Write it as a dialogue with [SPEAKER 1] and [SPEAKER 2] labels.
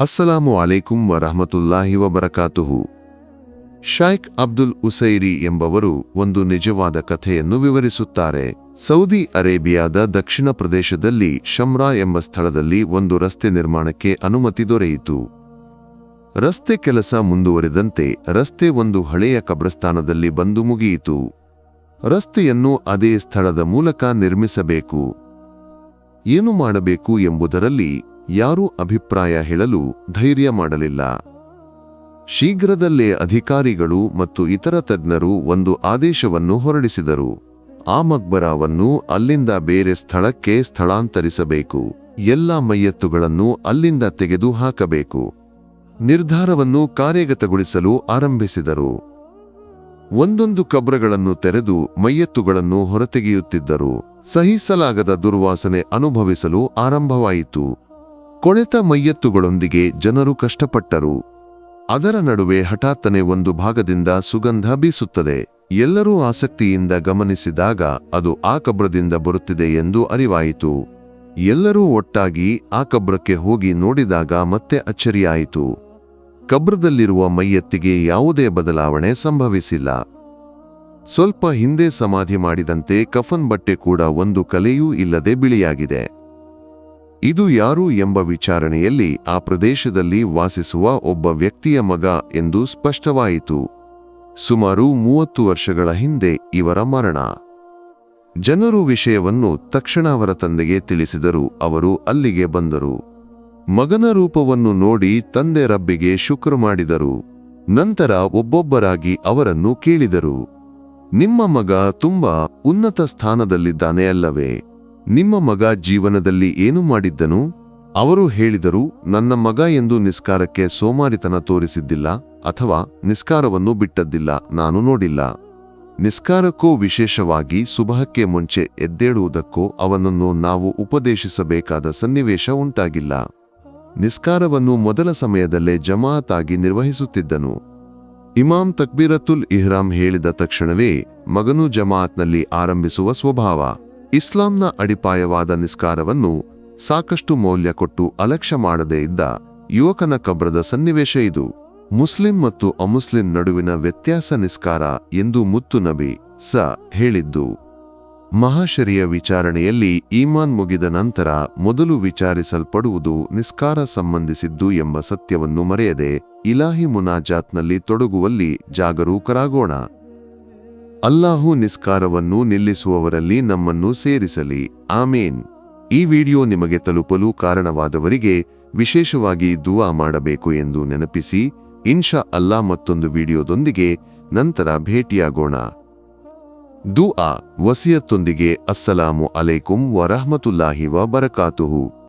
[SPEAKER 1] ಅಸ್ಸಲಾಮು ಅಲೈಕುಂ ವರಹಮತುಲ್ಲಾಹಿ ವಬರಕಾತುಹು ಶೈಖ್ ಅಬ್ದುಲ್ ಉಸೈರಿ ಎಂಬವರು ಒಂದು ನಿಜವಾದ ಕಥೆಯನ್ನು ವಿವರಿಸುತ್ತಾರೆ. ಸೌದಿ ಅರೇಬಿಯಾದ ದಕ್ಷಿಣ ಪ್ರದೇಶದಲ್ಲಿ ಶಮ್ರಾ ಎಂಬ ಸ್ಥಳದಲ್ಲಿ ಒಂದು ರಸ್ತೆ ನಿರ್ಮಾಣಕ್ಕೆ ಅನುಮತಿ ದೊರೆಯಿತು. ರಸ್ತೆ ಕೆಲಸ ಮುಂದುವರಿದಂತೆ ರಸ್ತೆ ಒಂದು ಹಳೆಯ ಕಬ್ರಸ್ಥಾನದಲ್ಲಿ ಬಂದು ಮುಗಿಯಿತು. ರಸ್ತೆಯನ್ನು ಅದೇ ಸ್ಥಳದ ಮೂಲಕ ನಿರ್ಮಿಸಬೇಕು. ಏನು ಮಾಡಬೇಕು ಎಂಬುದರಲ್ಲಿ ಯಾರೂ ಅಭಿಪ್ರಾಯ ಹೇಳಲು ಧೈರ್ಯ ಮಾಡಲಿಲ್ಲ. ಶೀಘ್ರದಲ್ಲೇ ಅಧಿಕಾರಿಗಳು ಮತ್ತು ಇತರ ತಜ್ಞರು ಒಂದು ಆದೇಶವನ್ನು ಹೊರಡಿಸಿದರು. ಆ ಮಕ್ಬರಾವನ್ನು ಅಲ್ಲಿಂದ ಬೇರೆ ಸ್ಥಳಕ್ಕೆ ಸ್ಥಳಾಂತರಿಸಬೇಕು. ಎಲ್ಲ ಮೈಯತ್ತುಗಳನ್ನು ಅಲ್ಲಿಂದ ತೆಗೆದು ಹಾಕಬೇಕು ನಿರ್ಧಾರವನ್ನು ಕಾರ್ಯಗತಗೊಳಿಸಲು ಆರಂಭಿಸಿದರು. ಒಂದೊಂದು ಕಬ್ರಗಳನ್ನು ತೆರೆದು ಮೈಯತ್ತುಗಳನ್ನು ಹೊರತೆಗೆಯುತ್ತಿದ್ದರು. ಸಹಿಸಲಾಗದ ದುರ್ವಾಸನೆ ಅನುಭವಿಸಲು ಆರಂಭವಾಯಿತು. ಕೊಳೆತ ಮೈಯತ್ತುಗಳೊಂದಿಗೆ ಜನರು ಕಷ್ಟಪಟ್ಟರು. ಅದರ ನಡುವೆ ಹಠಾತ್ತನೆ ಒಂದು ಭಾಗದಿಂದ ಸುಗಂಧ ಬೀಸುತ್ತದೆ. ಎಲ್ಲರೂ ಆಸಕ್ತಿಯಿಂದ ಗಮನಿಸಿದಾಗ ಅದು ಆ ಕಬ್ರದಿಂದ ಬರುತ್ತಿದೆ ಎಂದು ಅರಿವಾಯಿತು. ಎಲ್ಲರೂ ಒಟ್ಟಾಗಿ ಆ ಕಬ್ರಕ್ಕೆ ಹೋಗಿ ನೋಡಿದಾಗ ಮತ್ತೆ ಅಚ್ಚರಿಯಾಯಿತು. ಕಬ್ರದಲ್ಲಿರುವ ಮೈಯತ್ತಿಗೆ ಯಾವುದೇ ಬದಲಾವಣೆ ಸಂಭವಿಸಿಲ್ಲ. ಸ್ವಲ್ಪ ಹಿಂದೆ ಸಮಾಧಿ ಮಾಡಿದಂತೆ ಕಫನ್ ಬಟ್ಟೆ ಕೂಡ ಒಂದು ಕಲೆಯೂ ಇಲ್ಲದೆ ಬಿಳಿಯಾಗಿದೆ. ಇದು ಯಾರು ಎಂಬ ವಿಚಾರಣೆಯಲ್ಲಿ ಆ ಪ್ರದೇಶದಲ್ಲಿ ವಾಸಿಸುವ ಒಬ್ಬ ವ್ಯಕ್ತಿಯ ಮಗ ಎಂದು ಸ್ಪಷ್ಟವಾಯಿತು. ಸುಮಾರು ಮೂವತ್ತು ವರ್ಷಗಳ ಹಿಂದೆ ಇವರ ಮರಣ. ಜನರು ವಿಷಯವನ್ನು ತಕ್ಷಣ ಅವರ ತಂದೆಗೆ ತಿಳಿಸಿದರು, ಅವರು ಅಲ್ಲಿಗೆ ಬಂದರು. ಮಗನ ರೂಪವನ್ನು ನೋಡಿ ತಂದೆ ರಬ್ಬಿಗೆ ಶುಕ್ರ ಮಾಡಿದರು. ನಂತರ ಒಬ್ಬೊಬ್ಬರಾಗಿ ಅವರನ್ನು ಕೇಳಿದರು. ನಿಮ್ಮ ಮಗ ತುಂಬಾ ಉನ್ನತ ಸ್ಥಾನದಲ್ಲಿದ್ದಾನೆ ಅಲ್ಲವೇ? ನಿಮ್ಮ ಮಗ ಜೀವನದಲ್ಲಿ ಏನು ಮಾಡಿದ್ದನು? ಅವರು ಹೇಳಿದರು, ನನ್ನ ಮಗ ಎಂದು ನಿಸ್ಕಾರಕ್ಕೆ ಸೋಮಾರಿತನ ತೋರಿಸಿದ್ದಿಲ್ಲ, ಅಥವಾ ನಿಸ್ಕಾರವನ್ನು ಬಿಟ್ಟದ್ದಿಲ್ಲ, ನಾನು ನೋಡಿಲ್ಲ. ನಿಸ್ಕಾರಕ್ಕೂ ವಿಶೇಷವಾಗಿ ಸುಬಹಕ್ಕೆ ಮುಂಚೆ ಎದ್ದೇಳುವುದಕ್ಕೋ ಅವನನ್ನು ನಾವು ಉಪದೇಶಿಸಬೇಕಾದ ಸನ್ನಿವೇಶ ಉಂಟಾಗಿಲ್ಲ. ನಿಸ್ಕಾರವನ್ನು ಮೊದಲ ಸಮಯದಲ್ಲೇ ಜಮಾತಾಗಿ ನಿರ್ವಹಿಸುತ್ತಿದ್ದನು. ಇಮಾಮ್ ತಕ್ಬೀರತುಲ್ ಇಹ್ರಾಮ್ ಹೇಳಿದ ತಕ್ಷಣವೇ ಮಗನು ಜಮಾತ್ನಲ್ಲಿ ಆರಂಭಿಸುವ ಸ್ವಭಾವ. ಇಸ್ಲಾಂನ ಅಡಿಪಾಯವಾದ ನಿಸ್ಕಾರವನ್ನು ಸಾಕಷ್ಟು ಮೌಲ್ಯ ಕೊಟ್ಟು ಅಲಕ್ಷ್ಯ ಮಾಡದೇ ಇದ್ದ ಯುವಕನ ಕಬ್ರದ ಸನ್ನಿವೇಶ ಇದು. ಮುಸ್ಲಿಂ ಮತ್ತು ಅಮುಸ್ಲಿಂ ನಡುವಿನ ವ್ಯತ್ಯಾಸ ನಿಸ್ಕಾರ ಎಂದು ಮುತ್ತು ನಬಿ ಸ ಹೇಳಿದ್ದು. ಮಹಾಶರಿಯ ವಿಚಾರಣೆಯಲ್ಲಿ ಈಮಾನ್ ಮುಗಿದ ನಂತರ ಮೊದಲು ವಿಚಾರಿಸಲ್ಪಡುವುದು ನಿಸ್ಕಾರ ಸಂಬಂಧಿಸಿದ್ದು ಎಂಬ ಸತ್ಯವನ್ನು ಮರೆಯದೆ ಇಲಾಹಿ ಮುನಾಜಾತ್ನಲ್ಲಿ ತೊಡಗುವಲ್ಲಿ ಜಾಗರೂಕರಾಗೋಣ. ಅಲ್ಲಾಹು ನಿಸ್ಕಾರವನ್ನು ನಿಲ್ಲಿಸುವವರಲ್ಲಿ ನಮ್ಮನ್ನು ಸೇರಿಸಲಿ. ಆಮೇನ್. ಈ ವಿಡಿಯೋ ನಿಮಗೆ ತಲುಪಲು ಕಾರಣವಾದವರಿಗೆ ವಿಶೇಷವಾಗಿ ದುವಾ ಮಾಡಬೇಕು ಎಂದು ನೆನಪಿಸಿ. ಇನ್ಶಾ ಅಲ್ಲಾ ಮತ್ತೊಂದು ವಿಡಿಯೋದೊಂದಿಗೆ ನಂತರ ಭೇಟಿಯಾಗೋಣ. ದುಆ ವಸಿಯತ್ತೊಂದಿಗೆ ಅಸ್ಸಲಾಮು ಅಲೈಕುಂ ವರಹಮತುಲ್ಲಾಹಿ ವ ಬರಕಾತುಹು